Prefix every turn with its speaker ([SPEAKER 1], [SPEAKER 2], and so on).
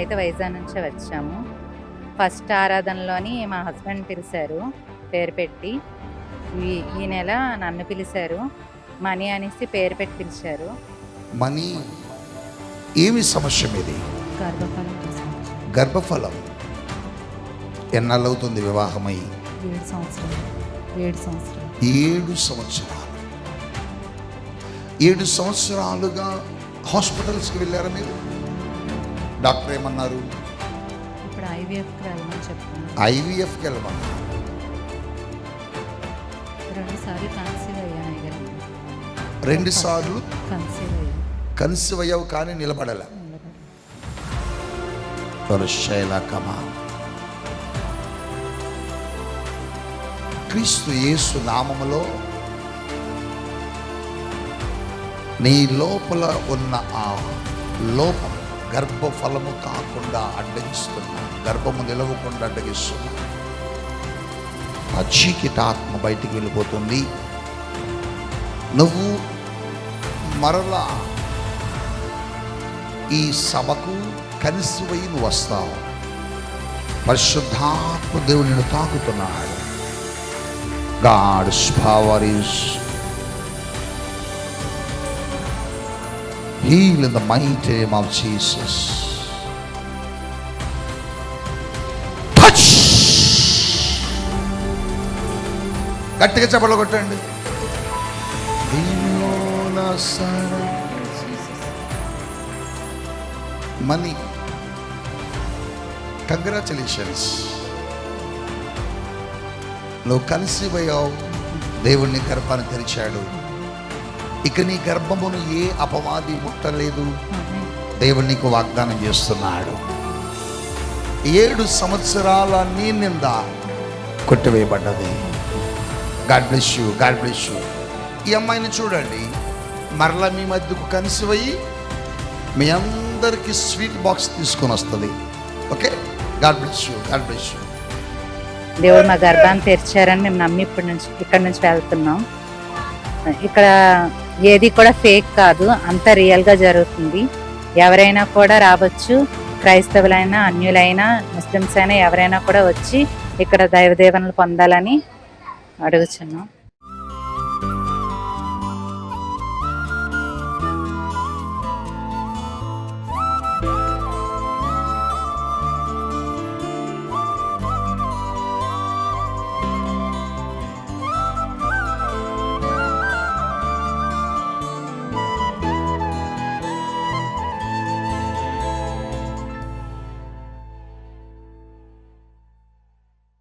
[SPEAKER 1] అయితే వైజాగ్ నుంచే వచ్చాము. ఫస్ట్ ఆరాధనలోని మా హస్బెండ్ పిలిచారు పేరు పెట్టి. ఈ ఈ నెల నన్ను పిలిచారు మనీ అనేసి పేరు పెట్టి పిలిచారు.
[SPEAKER 2] మనీ? ఏమి సమస్య మీది?
[SPEAKER 3] గర్భఫలం.
[SPEAKER 2] గర్భఫలం. ఎన్నాళ్ళు అవుతుంది వివాహమై?
[SPEAKER 3] ఏడు సంవత్సరాలు. ఏడు సంవత్సరాలు.
[SPEAKER 2] ఏడు సంవత్సరాలు. ఏడు సంవత్సరాలుగా హాస్పిటల్స్కి వెళ్ళారా మీరు? డాక్టర్ ఏమన్నారు?
[SPEAKER 3] ఇప్పుడు ఐవీఎఫ్కి వెళ్ళమని చెప్తున్నారు
[SPEAKER 2] ఐవీఎఫ్కి వెళ్ళమన్నారు.
[SPEAKER 3] రెండు సార్లు కన్సీవ్ అయ్యాను అయ్యారు
[SPEAKER 2] రెండు సార్లు
[SPEAKER 3] కన్సీవ్ అయ్యాను.
[SPEAKER 2] కన్సీవ్ అయ్యావు కానీ నిలబడలే. శైలకమా క్రీస్తు యేసు నామములో నీ లోపల ఉన్న ఆ లోపం గర్భఫలము కాకుండా అడ్డగిస్తున్నా గర్భము నిలవకుండా అడ్డగిస్తున్నా ఆ చీకిటాత్మ బయటికి వెళ్ళిపోతుంది. నువ్వు మరలా ఈ సభకు కలిసిపోయి నువ్వు వస్తావు. పరిశుద్ధాత్మ దేవుని నిన్ను తాకుతున్నాడు. God's power is heal in the mighty name of Jesus. Touch! గట్టిగా చెప్పలు కొట్టండి. మనీ కంగ్రాచులేషన్స్ నువ్వు కలిసి పోయావు దేవుణ్ణి గర్భాన్ని తెరిచాడు. ఇక నీ గర్భమును ఏ అపవాది ముట్టలేదు. దేవుడు నీకు వాగ్దానం చేస్తున్నాడు. ఏడు సంవత్సరాల నీ నింద కొట్టివేయబడ్డది. God bless you God bless you ఈ అమ్మాయిని చూడండి. మరలా మీ మధ్యకు కలిసిపోయి మీ అందరికీ స్వీట్ బాక్స్ తీసుకొని వస్తుంది. Okay? God bless you God bless you
[SPEAKER 1] దేవుడు మా గర్భాన్ని తెరిచారని మేము నమ్మి ఇప్పటి నుంచి ఇక్కడ నుంచి వెళ్తున్నాం. ఇక్కడ ఏది కూడా ఫేక్ కాదు అంత రియల్గా జరుగుతుంది. ఎవరైనా కూడా రావచ్చు క్రైస్తవులైనా అన్యులైనా ముస్లిమ్స్ అయినా ఎవరైనా కూడా వచ్చి ఇక్కడ దైవదేవనలు పొందాలని అడుగుచున్నాం.